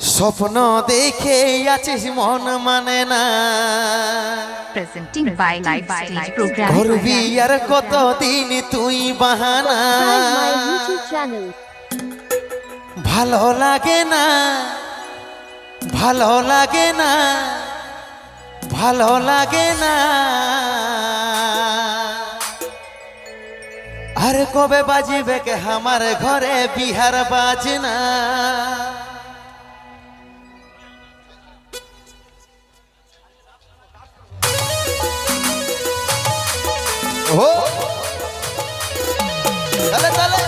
স্বপ্ন দেখে আছিস মন মানে না। করবি আর কতদিন তুই বাহানা. ভালো লাগে না ভালো লাগে না ভালো লাগে না। আর কবে বাজিবে কে? আমার ঘরে বিহার বাজনা। তাহলে তাহলে।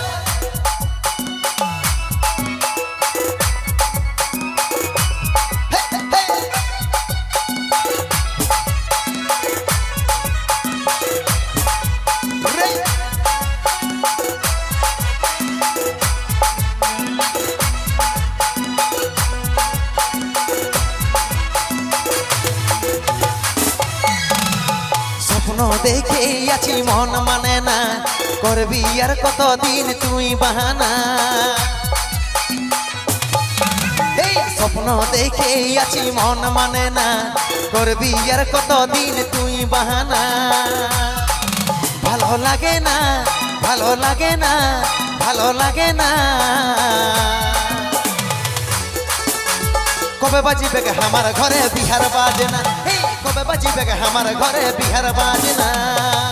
দেখে আছি মন মানে না। করবি আর কতদিন তুই বাহানা? স্বপ্ন দেখে আছি, মন মানে না। করবি আর কতদিন তুই বাহানা? ভালো লাগে না, ভালো লাগে না, ভালো লাগে না। কবে বাজিবে আমার ঘরে বিহার বাজনা? এই কবে বাজিবে আমার ঘরে বিহার বাজনা? কই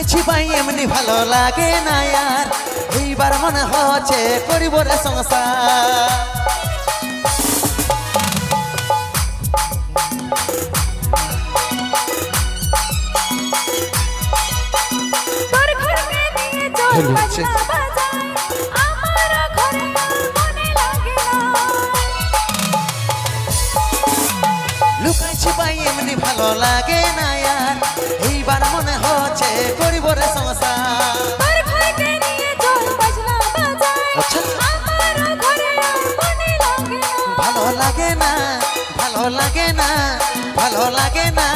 লুকাইছি ভাই এমনি ভালো লাগে না আর। এইবার মনে হচ্ছে করিব রে সংসার। লুকাইছি ভাই এমনি ভালো লাগে না আর। এইবার মনে ভালো লাগে না।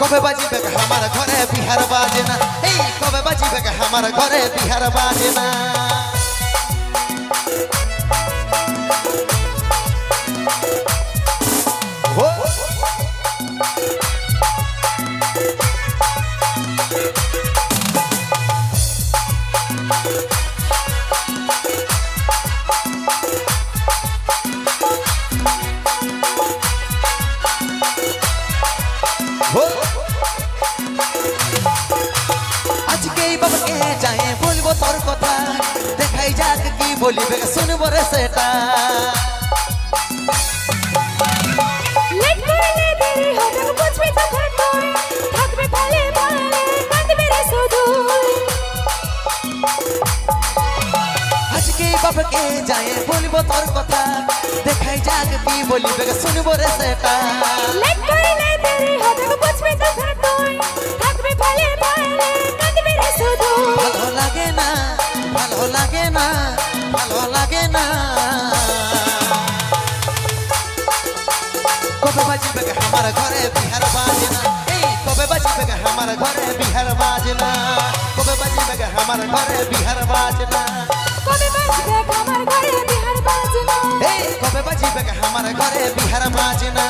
কবে বাজিবে আমার ঘরে বিহার বাজে না এই কবে বাজিবে আমার ঘরে বিহার বাজে না বলব তোর কথা দেখাই যাক কি বলিবে শুনব রে সেটা। আজকে বাবাকে যাই বলব তোর কথা দেখাই যাক কি বলিবে শুনব রে সেটা। লাগে না ভালো লাগে না। কবে বাজিবে আমার ঘরে বিহার বাজনা? এই কবে বাজিবে আমার ঘরে বিহার বাজনা? কবে বাজিবে আমার ঘরে বিহার বাজনা? কবে বাজবে আমার ঘরে বিহার বাজনা? এই কবে বাজনা? কবে বাজবে আমার ঘরে বিহার বাজনা?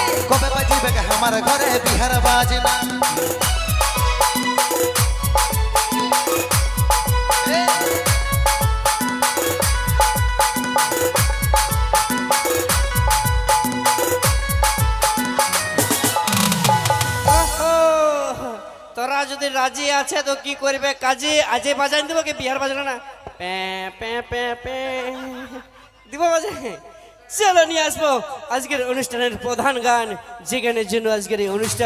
এই কবে বাজিবে আমার ঘরে বিহার বাজনা? যদি রাজি আছে তো কি করবে? কাজে আজে বাজাই দিব কি? বিহার বাজানো না? প্যা, প্যা, প্যা, প্যা। দিব বাজে চলো নিয়ে আসব। আজকের অনুষ্ঠানের প্রধান গান যেখানে জন্য আজকের এই অনুষ্ঠান